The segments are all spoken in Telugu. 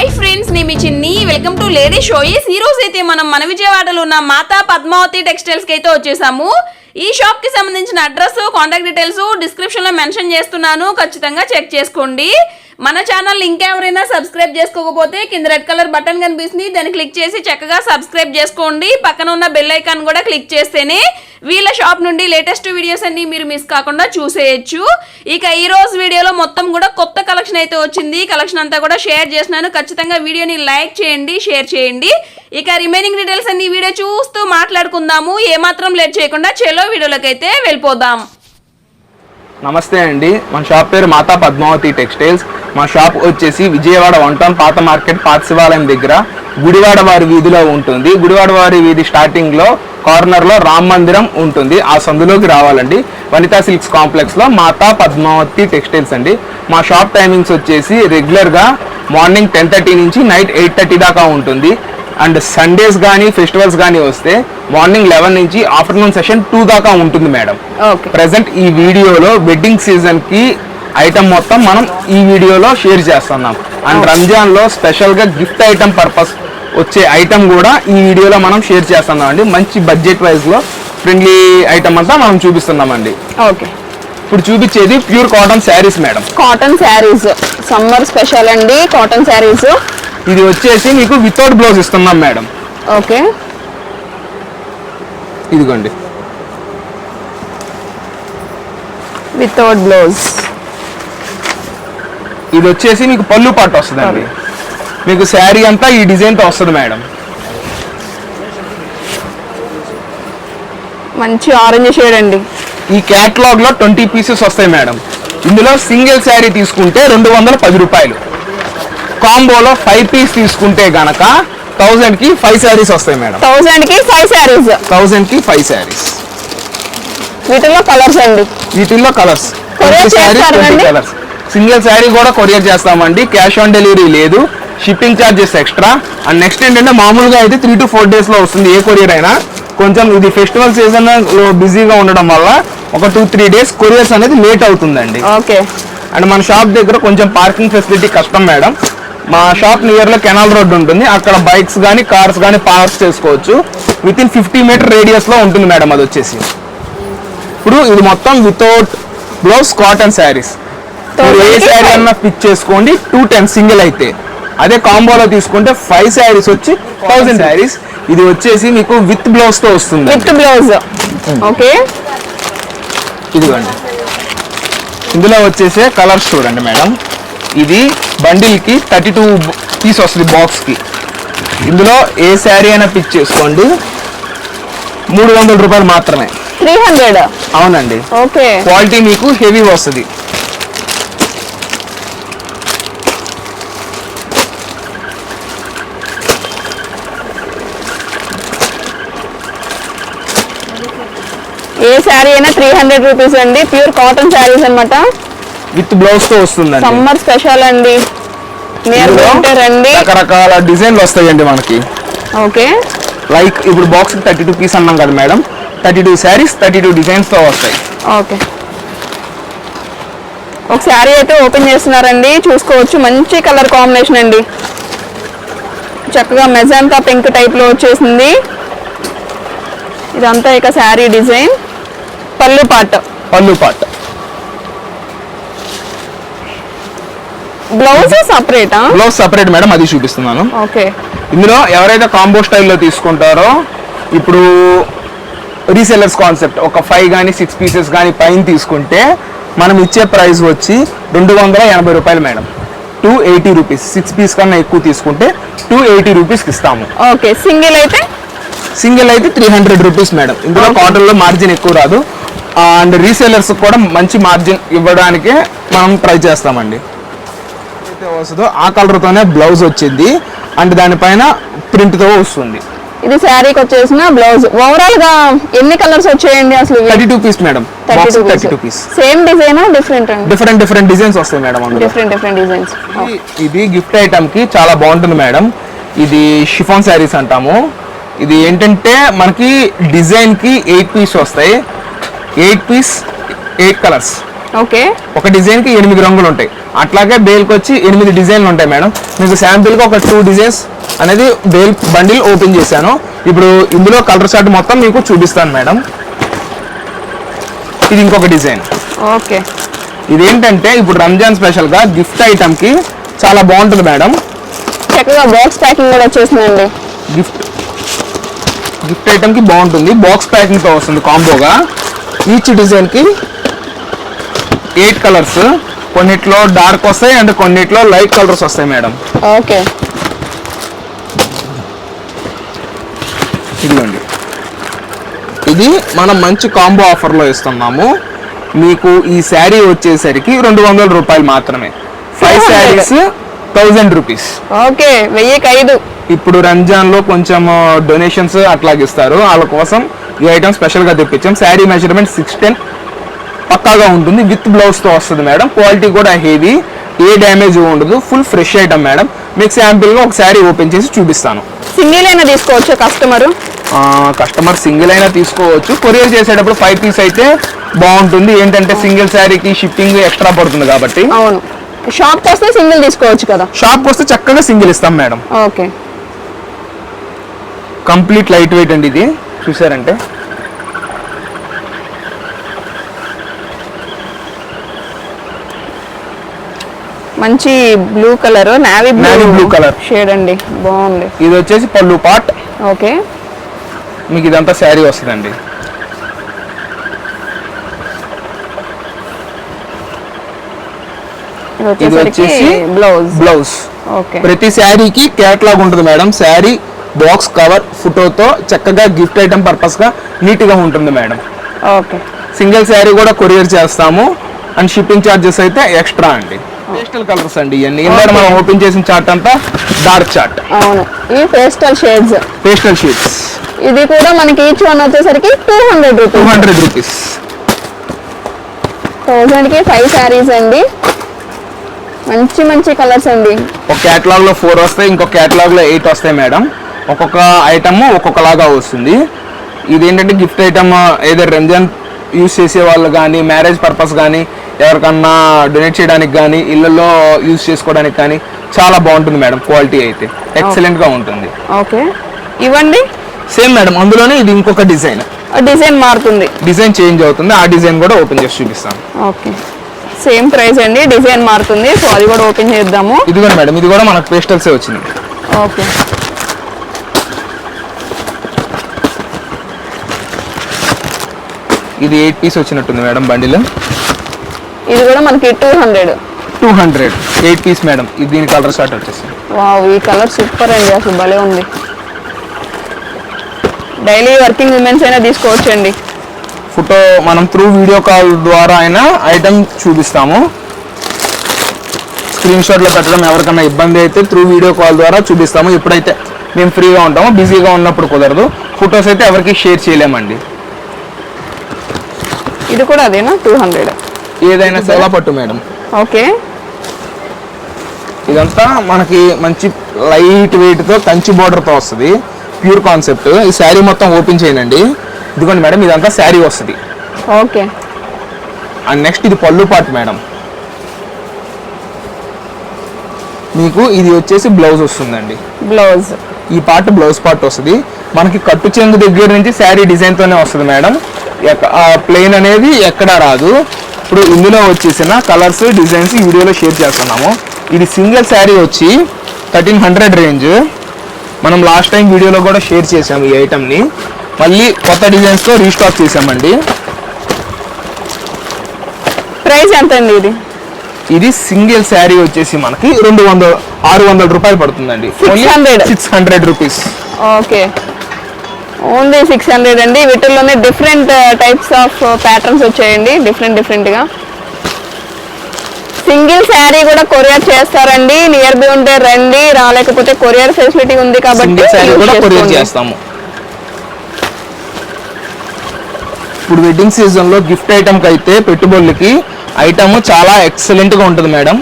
హాయ్ ఫ్రెండ్స్ నేను మీ చిన్ని. వెల్కమ్ టు లేడీ షోయిస్ ఈ రోజు అయితే మనం మన విజయవాడలో ఉన్న మాతా పద్మావతి టెక్స్టైల్స్కి అయితే వచ్చేసాము. ఈ షాప్కి సంబంధించిన అడ్రస్ కాంటాక్ట్ డీటెయిల్స్ డిస్క్రిప్షన్లో మెన్షన్ చేస్తున్నాను. ఖచ్చితంగా చెక్ చేసుకోండి. మన ఛానల్ ఇంకా ఎవరైనా సబ్స్క్రైబ్ చేసుకోకపోతే కింద రెడ్ కలర్ బటన్ కనిపిస్తుంది. దాన్ని క్లిక్ చేసి చక్కగా సబ్స్క్రైబ్ చేసుకోండి. పక్కన ఉన్న బెల్ ఐకాన్ కూడా క్లిక్ చేస్తేనే వీళ్ళ షాప్ నుండి లేటెస్ట్ వీడియోస్ అన్ని మీరు మిస్ కాకుండా చూసేయచ్చు. ఇక ఈ రోజు వీడియోలో మొత్తం కూడా కొత్త కలెక్షన్ అయితే వచ్చింది. కలెక్షన్ అంతా కూడా షేర్ చేసినాను ఖచ్చితంగా వీడియోని లైక్ చేయండి షేర్ చేయండి. ఇక రిమైనింగ్ డీటెయిల్స్ అన్ని వీడియో చూస్తూ మాట్లాడుకుందాము. ఏమాత్రం లేట్ చేయకుండా చెలో వీడియోలోకి అయితే వెళ్ళిపోదాం. నమస్తే అండి. మన షాప్ పేరు మాతా పద్మావతి టెక్స్టైల్స్. మా షాప్ వచ్చేసి విజయవాడ వన్ టౌన్ పాత మార్కెట్ పాత శివాలయం దగ్గర. గుడివాడ వారి వీధిలో ఉంటుంది. గుడివాడ వారి వీధి స్టార్టింగ్లో కార్నర్లో రామ్ మందిరం ఉంటుంది. ఆ సందులోకి రావాలండి. వనితా సిల్క్స్ కాంప్లెక్స్లో మాతా పద్మావతి టెక్స్టైల్స్ అండి. మా షాప్ టైమింగ్స్ వచ్చేసి రెగ్యులర్గా మార్నింగ్ టెన్ థర్టీ నుంచి నైట్ ఎయిట్ థర్టీ దాకా ఉంటుంది. అండ్ సండేస్ కానీ ఫెస్టివల్స్ కానీ వస్తే మార్నింగ్ లెవెన్ నుంచి ఆఫ్టర్నూన్ సెషన్ టూ దాకా ఉంటుంది మేడం. ఓకే. ప్రజెంట్ ఈ వీడియోలో వెడ్డింగ్ సీజన్కి ఐటమ్ మొత్తం మనం ఈ వీడియోలో షేర్ చేస్తున్నాం. అండ్ రంజాన్లో స్పెషల్గా గిఫ్ట్ ఐటమ్ పర్పస్ వచ్చే ఐటమ్ కూడా ఈ వీడియోలో మనం షేర్ చేస్తున్నాం అండి మంచి బడ్జెట్ వైజ్లో ఫ్రెండ్లీ ఐటమ్ అంతా మనం చూపిస్తున్నామండి. ఓకే. ఇప్పుడు చూపించేది pure cotton saris madam. Cotton saris summer special అండి కాటన్ శారీస్ ఇది వచ్చేసి మీకు వితౌట్ బ్లౌజ్ ఇస్తున్నాం మేడం. ఓకే. ఇదిగోండి. వితౌట్ బ్లౌజ్ ఇది వచ్చేసి మీకు పళ్ళు పాటు వస్తుందండి. మీకు శారీ అంతా ఈ డిజైన్తో వస్తుంది మేడం. మంచి ఆరెంజ్ షేడ్ అండి. ఈ క్యాటలాగ్లో ట్వంటీ పీసెస్ వస్తాయి మేడం. ఇందులో సింగిల్ శారీ తీసుకుంటే రెండు వందల పది రూపాయలు. కాంబోలో ఫైవ్ పీస్ తీసుకుంటే గనక థౌజండ్కి ఫైవ్ శారీస్ వస్తాయి మేడం. థౌసండ్కి ఫైవ్ శారీస్ థౌజండ్కి ఫైవ్ శారీస్ వీటిలో కలర్స్ అండి. వీటిల్లో కలర్స్? కలర్స్ సింగిల్ శారీ కూడా కొరియర్ చేస్తామండి. క్యాష్ ఆన్ డెలివరీ లేదు. Shipping charges extra and next ఏంటంటే మామూలుగా అయితే త్రీ టు ఫోర్ డేస్లో వస్తుంది ఏ కొరియర్ అయినా. కొంచెం ఇది ఫెస్టివల్ సీజన్లో బిజీగా ఉండడం వల్ల ఒక టూ త్రీ డేస్ కొరియర్స్ అనేది లేట్ అవుతుందండి. ఓకే అండ్ మన షాప్ దగ్గర కొంచెం పార్కింగ్ ఫెసిలిటీ కష్టం మేడం. మా షాప్ నియర్లో కెనాల్ రోడ్ ఉంటుంది. అక్కడ బైక్స్ కానీ కార్స్ కానీ పార్క్ చేసుకోవచ్చు. విత్ ఇన్ ఫిఫ్టీ మీటర్ రేడియస్లో ఉంటుంది మేడం అది వచ్చేసి. ఇప్పుడు ఇది మొత్తం వితౌట్ బ్లౌజ్ కాటన్ శారీస్ ఏ శారీ. అన్నా పిక్ చేసుకోండి. టూ టెన్ సింగిల్ అయితే. అదే కాంబోలో తీసుకుంటే ఫైవ్ శారీస్ వచ్చి థౌసండ్ శారీస్ ఇది వచ్చేసి మీకు విత్ బ్లౌజ్తో వస్తుంది. With blouse okay. ఇదిగోండి. ఇందులో వచ్చేసే కలర్స్ చూడండి మేడం. ఇది బండిల్కి థర్టీ టూ పీస్ వస్తుంది బాక్స్కి ఇందులో ఏ శారీ అయినా పిక్ చేసుకోండి. మూడు వందల రూపాయలు మాత్రమే. Three hundred? అవునండి. ఓకే. క్వాలిటీ మీకు హెవీ వస్తుంది. ఏ శారీ అయినా త్రీ హండ్రెడ్ రూపీస్ అండి. ప్యూర్ కాటన్ శారీస్ అన్నమాట. విత్ బ్లౌజ్తో వస్తుందండి. సమ్మర్ స్పెషల్ అండి. రండి రకరకాల డిజైన్లు వస్తాయండి మనకి. ఓకే. లైక్ ఇప్పుడు బాక్స్ థర్టీ టూ పీస్ అన్నాం కదా madam. Thirty two saris thirty two డిజైన్స్తో వస్తాయి. ఓకే. ఒక శారీ అయితే ఓపెన్ చేస్తున్నారండి. చూసుకోవచ్చు. మంచి కలర్ కాంబినేషన్ అండి. చక్కగా మెజాంతా పింక్ టైప్లో వచ్చేసింది. ఇదంతా ఇక శారీ డిజైన్. పళ్ళు పాట్. పళ్ళు పాట్. బ్లౌజ్ సపరేటా? బ్లౌజ్ సపరేట్ మేడం అది చూపిస్తున్నాను. ఓకే. ఇందులో ఎవరైతే కాంబో స్టైల్లో తీసుకుంటారో ఇప్పుడు రీసెల్లర్స్ కాన్సెప్ట్ ఒక ఫైవ్ కానీ సిక్స్ పీసెస్ కానీ పైన తీసుకుంటే మనం ఇచ్చే ప్రైస్ వచ్చి రెండు వందల ఎనభై రూపాయలు madam. Two eighty rupees six piece కన్నా ఎక్కువ తీసుకుంటే టూ ఎయిటీ రూపీస్కి ఇస్తాము. ఓకే. సింగిల్ అయితే? సింగిల్ అయితే త్రీ హండ్రెడ్ రూపీస్ మేడం. ఇందులో. కాటన్లో మార్జిన్ ఎక్కువ రాదు. అండ్ రీసేలర్స్ కూడా మంచి మార్జిన్ ఇవ్వడానికే మనం ట్రై చేస్తామండి. అయితే వస్తుందో ఆ కలర్తోనే బ్లౌజ్ వచ్చింది. అండ్ దానిపైన ప్రింట్తో వస్తుంది. ఇది శారీకి వచ్చేసిన బ్లౌజ్ ఓవరాల్గా ఎన్ని కలర్స్ వచ్చాయండి అసలు thirty two piece madam thirty two piece same design different different different designs వస్తాయి మేడం డిఫరెంట్ డిఫరెంట్ డిజైన్స్ ఇది- గిఫ్ట్ ఐటమ్కి చాలా బాగుంటుంది మేడం ఇది షిఫాన్ శారీస్ అంటాము. ఇది ఏంటంటే మనకి డిజైన్కి ఎయిట్ పీస్ వస్తాయి. Eight piece eight colours okay. ఒక డిజైన్కి ఎనిమిది రంగులు ఉంటాయి. అట్లాగే బేల్కి వచ్చి ఎనిమిది డిజైన్లు ఉంటాయి మేడం. మీకు శాంపిల్గా ఒక టూ డిజైన్స్ అనేది బేల్ బండిల్ ఓపెన్ చేశాను. ఇప్పుడు ఇందులో కలర్ షార్ట్ మొత్తం మీకు చూపిస్తాను మేడం. ఇది ఇంకొక డిజైన్. ఓకే. ఇదేంటంటే ఇప్పుడు రంజాన్ స్పెషల్గా గిఫ్ట్ ఐటమ్కి చాలా బాగుంటుంది మేడం. చక్కగా బాక్స్ ప్యాకింగ్ కూడా వచ్చేసిందండి గిఫ్ట్ గిఫ్ట్ ఐటమ్కి బాగుంటుంది. బాక్స్ ప్యాకింగ్తో వస్తుంది కాంబోగా. ఈచ్ డిజైన్కి ఎయిట్ కలర్స్ కొన్నిట్లో డార్క్ వస్తాయి అండ్ కొన్నిట్లో లైట్ కలర్స్ వస్తాయి మేడం ఓకే ఇదిగోండి. ఇది మనం మంచి కాంబో ఆఫర్లో ఇస్తున్నాము. మీకు ఈ శారీ వచ్చేసరికి రెండు వందల రూపాయలు మాత్రమే. Five saris thousand rupees okay వెయ్యికి ఐదు. ఇప్పుడు రంజాన్లో కొంచెం డొనేషన్స్ అట్లాగే ఇస్తారు. వాళ్ళ కోసం ఈ ఐటమ్ స్పెషల్గా తెప్పించాం. శారీ మెజర్మెంట్ సిక్స్ టెన్ పక్కాగా ఉంటుంది. విత్ బ్లౌజ్తో వస్తుంది మేడం. క్వాలిటీ కూడా హెవీ. ఏ డ్యామేజ్ ఉండదు. Full fresh item madam. మీకు శాంపిల్గా ఒక శారీ ఓపెన్ చేసి చూపిస్తాను. సింగిల్ అయినా తీసుకోవచ్చు కస్టమరు? కస్టమర్ సింగిల్ అయినా తీసుకోవచ్చు. కొరియర్ చేసేటప్పుడు ఫైవ్ పీస్ అయితే బాగుంటుంది. ఏంటంటే సింగిల్ శారీకి షిప్పింగ్ ఎక్స్ట్రా పడుతుంది కాబట్టి. అవును. షాప్కి వస్తే సింగిల్ తీసుకోవచ్చు కదా? షాప్కి వస్తే చక్కగా సింగిల్ ఇస్తాం madam. Okay. Complete light weight అండి ఇది. చూసారంటే? మంచి blue colour navy Navy blue colour. Shade అండి. బాగుంది. ఇది వచ్చేసి పళ్ళు పాట్. ఓకే. మీకు ఇదంతా శారీ వస్తుందండి. ఇది వచ్చేసి బ్లౌజ్ బ్లౌజ్ ఓకే. ప్రతి శారీకి క్యాట్లాగ్ ఉంటుంది మేడం. శారీ బాక్స్ కవర్ ఫోటోతో చక్కగా గిఫ్ట్ ఐటమ్ పర్పస్గా నీట్గా ఉంటుంది మేడం. ఓకే. సింగిల్ శారీ కూడా కొరియర్ చేస్తాము. అండ్ షిప్పింగ్ ఛార్జెస్ అయితే ఎక్స్ట్రా అండి. పేస్టల్ కలర్స్ అండి ఇవన్నీ. ఇందాక మనం ఓపెన్ చేసిన చార్ట్ అంతా డార్క్ చార్ట్ అవును. ఈ పేస్టల్ షేడ్స్ పేస్టల్ షీట్స్ ఇది కూడా మనకి ఈచ్ వన్ వచ్చేసరికి two hundred two rupees hundred rupees థౌసండ్కి five saris అండి. మంచి మంచి కలర్స్ అండి. ఒక క్యాటలాగ్లో ఫోర్ వస్తాయి ఇంకో క్యాటలాగ్లో ఎయిట్ వస్తాయి మేడం. ఒక్కొక్క ఐటమ్ ఒక్కొక్కలాగా వస్తుంది. ఇది ఏంటంటే గిఫ్ట్ ఐటమ్ ఏదో రంజాన్ యూస్ చేసే వాళ్ళు కానీ మ్యారేజ్ పర్పస్ కానీ ఎవరికన్నా డొనేట్ చేయడానికి కానీ ఇళ్ళల్లో యూస్ చేసుకోవడానికి కానీ చాలా బాగుంటుంది మేడం క్వాలిటీ అయితే. ఎక్సలెంట్గా ఉంటుంది. ఓకే. ఇవ్వండి. సేమ్ మేడం అందులోనే ఇది ఇంకొక డిజైన్. డిజైన్ మారుతుంది. డిజైన్ చేంజ్ అవుతుంది ఆ డిజైన్ కూడా ఓపెన్ చేసి చూపిస్తాను. ఓకే. సేమ్ ప్రైస్ అండి డిజైన్ మారుతుంది. సో అది కూడా ఓపెన్ చేద్దాము. ఇది కూడా మేడం ఇది కూడా మనకు పేస్టల్సే వచ్చింది. ఓకే. ఇది ఎయిట్ పీస్ వచ్చినట్టుంది మేడం బండిలో. ఇది కూడా మనకి two hundred. Two hundred. Eight piece madam ఇది దీని కలర్ షార్ట్ వచ్చేసి. వావ్ ఈ కలర్ సూపర్ అండి అసలు భలే ఉంది. డైలీ వర్కింగ్ ఉమెన్స్ అయినా తీసుకోవచ్చండి. ఫోటో మనం త్రూ వీడియో కాల్ ద్వారా అయినా ఐటమ్ చూపిస్తాము. స్క్రీన్ షాట్లో పెట్టడం ఎవరికైనా ఇబ్బంది అయితే త్రూ వీడియో కాల్ ద్వారా చూపిస్తాము. ఎప్పుడైతే మేము ఫ్రీగా ఉంటామో బిజీగా ఉన్నప్పుడు కుదరదు. ఫొటోస్ అయితే ఎవరికి షేర్ చేయలేమండి. ఇది కూడా అదేనా? Two hundred. ఏదైనా సెలా పట్టు మేడం. ఓకే. ఇదంతా మనకి మంచి లైట్ వెయిట్తో కంచి బోర్డర్తో వస్తుంది. Pure concept. ఈ శారీ మొత్తం ఓపెన్ చేయనండి ఇదిగోండి మేడం ఇదంతా శారీ వస్తుంది. ఓకే. అండ్ నెక్స్ట్ ఇది పళ్ళు పార్ట్ మేడం. మీకు ఇది వచ్చేసి బ్లౌజ్ వస్తుందండి. బ్లౌజ్. ఈ పార్ట్ బ్లౌజ్ పార్ట్ వస్తుంది. మనకి కట్టు చెంగు దగ్గర నుంచి శారీ డిజైన్తోనే వస్తుంది మేడం. ప్లెయిన్ అనేది ఎక్కడా రాదు. ఇప్పుడు ఇందులో వచ్చేసిన కలర్స్ డిజైన్స్ ఈ వీడియోలో షేర్ చేస్తున్నాము. ఇది సింగిల్ శారీ వచ్చి థర్టీన్ హండ్రెడ్ రేంజ్. మనం లాస్ట్ టైం వీడియోలో కూడా షేర్ చేసాము ఈ ఐటమ్ని మళ్ళీ కొత్త డిజైన్స్తో రీస్టాక్ చేసామండి ప్రైస్ ఎంత అండి ఇది? ఇది సింగిల్ శారీ వచ్చేసి మనకి రెండు వందల ఆరు వందల రూపాయలు పడుతుందండి. 600. Six hundred rupees okay. Only six hundred అండి. వీటిల్లోనే డిఫరెంట్ టైప్స్ ఆఫ్ ప్యాటర్న్స్ వచ్చాయండి. డిఫరెంట్ డిఫరెంట్గా సింగిల్ శారీ కూడా కొరియర్ చేస్తారండి. నియర్ బై ఉంటే రండి. రాలేకపోతే కొరియర్ ఫెసిలిటీ ఉంది కాబట్టి. చేస్తాము. ఇప్పుడు వెడ్డింగ్ సీజన్లో గిఫ్ట్ ఐటమ్కి అయితే పెట్టుబడులకి ఐటమ్ చాలా ఎక్సలెంట్గా ఉంటుంది మేడం.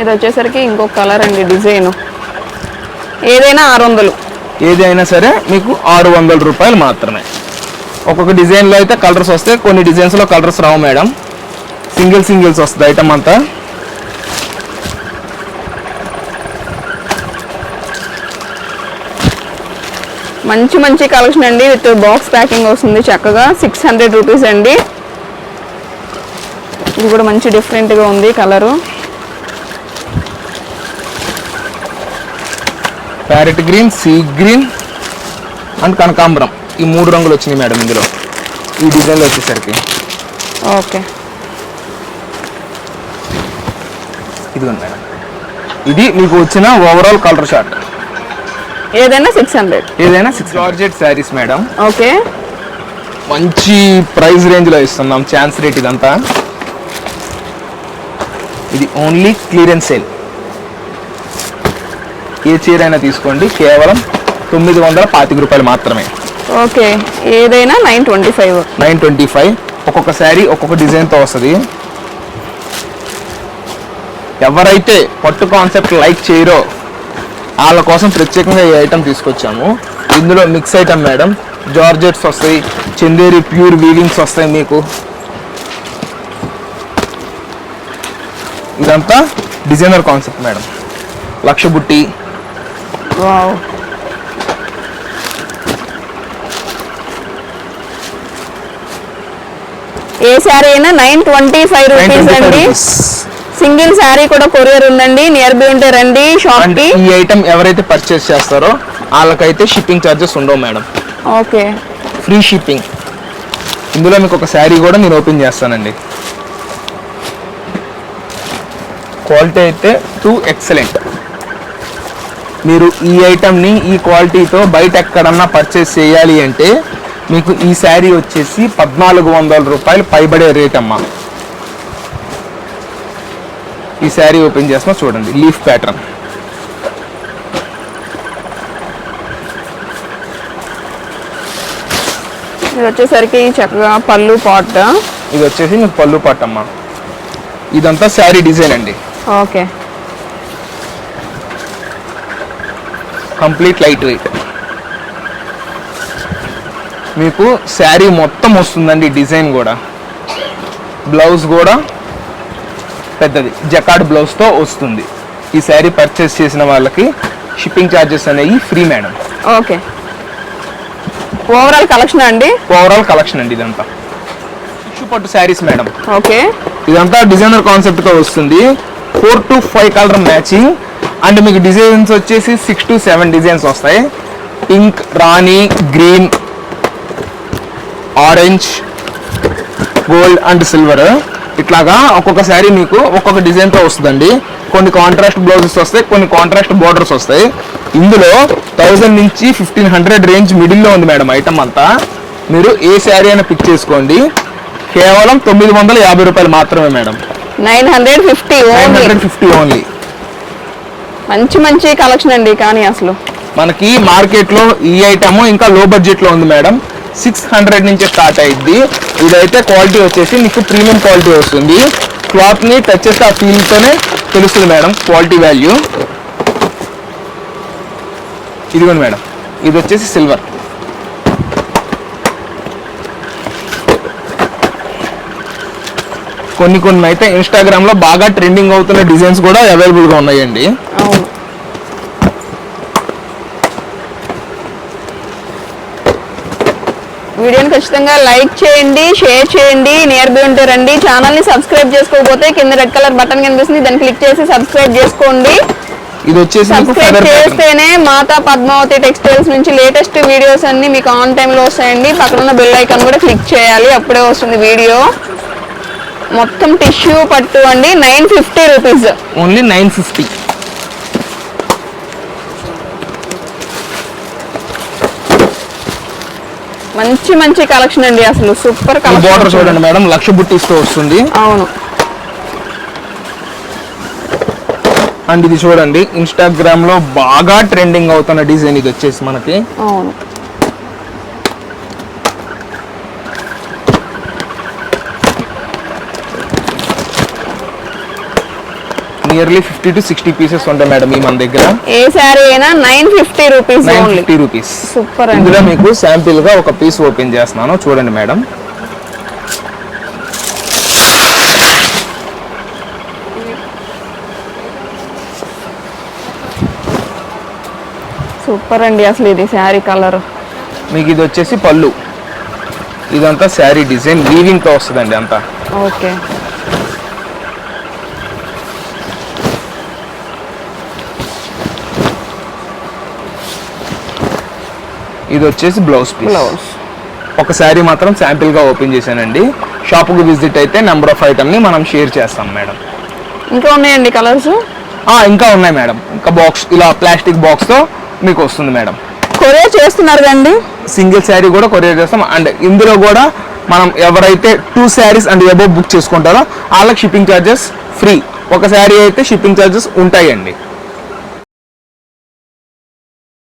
ఇది వచ్చేసరికి ఇంకో కలర్ అండి డిజైన్. ఏదైనా ఆరు వందలు. ఏదైనా సరే మీకు ఆరు వందల రూపాయలు మాత్రమే. ఒక్కొక్క డిజైన్లో అయితే కలర్స్ వస్తాయి. కొన్ని డిజైన్స్లో కలర్స్ రావు మేడం. సింగిల్ సింగిల్స్ వస్తుంది ఐటమ్ అంతా. మంచి మంచి కలెక్షన్ అండి. విత్ బాక్స్ ప్యాకింగ్ వస్తుంది చక్కగా. సిక్స్ హండ్రెడ్ రూపీస్ అండి. ఇది కూడా మంచి డిఫరెంట్గా ఉంది colour. Parrot green sea green and కనకాంబరం. ఈ మూడు రంగులు వచ్చినాయి మేడం ఇందులో. ఈ డిజైన్లో వచ్చేసరికి. ఓకే. ఇదిగోండి మేడం. ఇది మీకు వచ్చిన ఓవరాల్ కలర్ షార్ట్ ఏదైనా సిక్స్ హండ్రెడ్ ఏదైనా six georgette saris madam okay. మంచి ప్రైస్ రేంజ్లో ఇస్తున్నాం. ఛాన్స్ రేట్ ఇదంతా. ఇది ఓన్లీ క్లియరెన్స్ సేల్ ఏ చీర అయినా తీసుకోండి. కేవలం తొమ్మిది వందల పాతిక రూపాయలు మాత్రమే. ఓకే. ఏదైనా nine twenty five. Nine twenty five. ఒక్కొక్క శారీ ఒక్కొక్క డిజైన్తో వస్తుంది. ఎవరైతే పట్టు కాన్సెప్ట్ లైక్ చేయరో వాళ్ళ కోసం ప్రత్యేకంగా ఈ ఐటమ్ తీసుకొచ్చాము. ఇందులో మిక్స్ ఐటమ్ మేడం జార్జెట్స్ వస్తాయి చందేరి ప్యూర్ వీవింగ్స్ వస్తాయి మీకు. ఇదంతా డిజైనర్ కాన్సెప్ట్ మేడం లక్ష బుట్టి వావ్ ఏ శారీ అయినా నైన్ ట్వంటీ ఫైవ్ రూపీస్ అండి. సింగిల్ శారీ కూడా కొరియర్ ఉందండి. నియర్ బై ఉంటే రండి షాప్కి. ఈ ఐటమ్ ఎవరైతే పర్చేస్ చేస్తారో వాళ్ళకైతే షిప్పింగ్ ఛార్జెస్ ఉండవు మేడం. ఓకే. ఫ్రీ షిప్పింగ్ ఇందులో మీకు ఒక శారీ కూడా నేను ఓపెన్ చేస్తానండి. క్వాలిటీ అయితే టూ ఎక్సలెంట్ మీరు ఈ ఐటమ్ని ఈ క్వాలిటీతో బయట ఎక్కడన్నా పర్చేస్ చేయాలి అంటే మీకు ఈ శారీ వచ్చేసి పద్నాలుగు వందల రూపాయలు పైబడే రేట్ అమ్మా. ఈ శారీ ఓపెన్ చేస్తున్నా చూడండి లీఫ్ ప్యాటర్న్ ఇది వచ్చేసరికి చక్కగా పళ్ళు పాట్. ఇది వచ్చేసి మీకు పళ్ళు పట్టమ్మా ఇదంతా శారీ డిజైన్ అండి. ఓకే. Complete light weight. మీకు శారీ మొత్తం వస్తుందండి డిజైన్ కూడా. బ్లౌజ్ కూడా పెద్దది. జకాడ్ బ్లౌజ్తో వస్తుంది. ఈ శారీ పర్చేస్ చేసిన వాళ్ళకి షిప్పింగ్ ఛార్జెస్ అనేవి free madam okay. Overall collection అండి? ఓవరాల్ కలెక్షన్ అండి ఇదంతా. టిష్యూ పట్టు శారీస్ మేడం ఓకే. ఇదంతా డిజైనర్ కాన్సెప్ట్తో వస్తుంది. Four to five colour matching and మీకు డిజైన్స్ వచ్చేసి సిక్స్ టు సెవెన్ డిజైన్స్ వస్తాయి. Pink Rani green orange gold and silver. ఇట్లాగా ఒక్కొక్క శారీ మీకు ఒక్కొక్క డిజైన్తో వస్తుందండి. కొన్ని కాంట్రాస్ట్ బ్లౌజెస్ వస్తాయి కొన్ని కాంట్రాస్ట్ బోర్డర్స్ వస్తాయి. ఇందులో థౌజండ్ నుంచి ఫిఫ్టీన్ హండ్రెడ్ రేంజ్ మిడిల్లో ఉంది మేడం ఐటమ్ అంతా. మీరు ఏ శారీ అయినా పిక్ చేసుకోండి. కేవలం తొమ్మిది వందల యాభై రూపాయలు మాత్రమే madam. Nine hundred fifty nine hundred fifty only. మంచి మంచి కలెక్షన్ అండి కానీ అసలు. మనకి మార్కెట్లో ఈ ఐటమ్ ఇంకా లో బడ్జెట్లో ఉంది మేడం. సిక్స్ హండ్రెడ్ నుంచి స్టార్ట్ అయ్యిద్ది ఇదైతే క్వాలిటీ వచ్చేసి మీకు ప్రీమియం క్వాలిటీ వస్తుంది. క్లాత్ని టచ్ చేస్తే ఆ ఫీల్ తోనే తెలుస్తుంది మేడం క్వాలిటీ వాల్యూ ఇదిగోండి మేడం. ఇది వచ్చేసి సిల్వర్ కొన్ని కొన్ని అయితే ఇన్స్టాగ్రామ్లో బాగా ట్రెండింగ్ అవుతున్న డిజైన్స్ కూడా అవైలబుల్గా ఉన్నాయండి. అవును. వీడియోని ఖచ్చితంగా లైక్ చేయండి షేర్ చేయండి నియర్ బై ఉంటే రండి. ఛానల్ని సబ్స్క్రైబ్ చేసుకోకపోతే కింద రెడ్ కలర్ బటన్ కనిపిస్తుంది. దాన్ని క్లిక్ చేసి సబ్స్క్రైబ్ చేసుకోండి. ఇది వచ్చేసి సబ్స్క్రైబ్. చేస్తేనే మాతా పద్మావతి టెక్స్టైల్స్ నుంచి లేటెస్ట్ వీడియోస్ అన్ని మీకు ఆన్ టైంలో వస్తాయండి. పక్కన ఉన్న బెల్ ఐకాన్ కూడా క్లిక్ చేయాలి. అప్పుడే వస్తుంది వీడియో మొత్తం టిష్యూ పట్టు అండి nine fifty rupees only nine fifty మంచి మంచి కలెక్షన్ అండి అసలు సూపర్ ఈ బార్డర్ కలెక్షన్ చూడండి మేడం లక్ష బుట్టీస్తో వస్తుంది. అవును. అండ్ ఇది చూడండి ఇన్స్టాగ్రామ్లో బాగా ట్రెండింగ్ అవుతున్న డిజైన్ ఇది వచ్చేసి మనకి. అవును. Nearly fifty to sixty pieces ఉంటాయి మేడం ఈ మన దగ్గర. ఏ శారీ అయినా nine fifty rupees nine fifty rupees super అండి. ఇందులో మీకు శాంపిల్గా ఒక పీస్ ఓపెన్ చేస్తున్నాను. చూడండి మేడం సూపర్ అండి అసలు ఇది శారీ కలర్ మీకు ఇది వచ్చేసి పళ్ళు. ఇదంతా శారీ డిజైన్ వీవింగ్తో వస్తుందండి అంతా. ఓకే ఇది వచ్చేసి బ్లౌజ్ పీస్. బ్లౌజ్. ఒక శారీ మాత్రం శాంపిల్గా ఓపెన్ చేశానండి. షాప్కు విజిట్ అయితే నెంబర్ ఆఫ్ ఐటమ్ని మనం షేర్ చేస్తాం మేడం ఇంకా ఉన్నాయండి కలర్స్ ఆ, ఇంకా ఉన్నాయి మేడం ఇంకా బాక్స్ ఇలా ప్లాస్టిక్ బాక్స్తో మీకు వస్తుంది మేడం కొరియర్ చేస్తున్నారు కండి సింగిల్ శారీ కూడా కొరియర్ చేస్తాం. అండ్ ఇందులో కూడా మనం ఎవరైతే two saris and above book చేసుకుంటారో వాళ్ళకి షిప్పింగ్ ఛార్జెస్ ఫ్రీ ఒక శారీ అయితే షిప్పింగ్ ఛార్జెస్ ఉంటాయండి.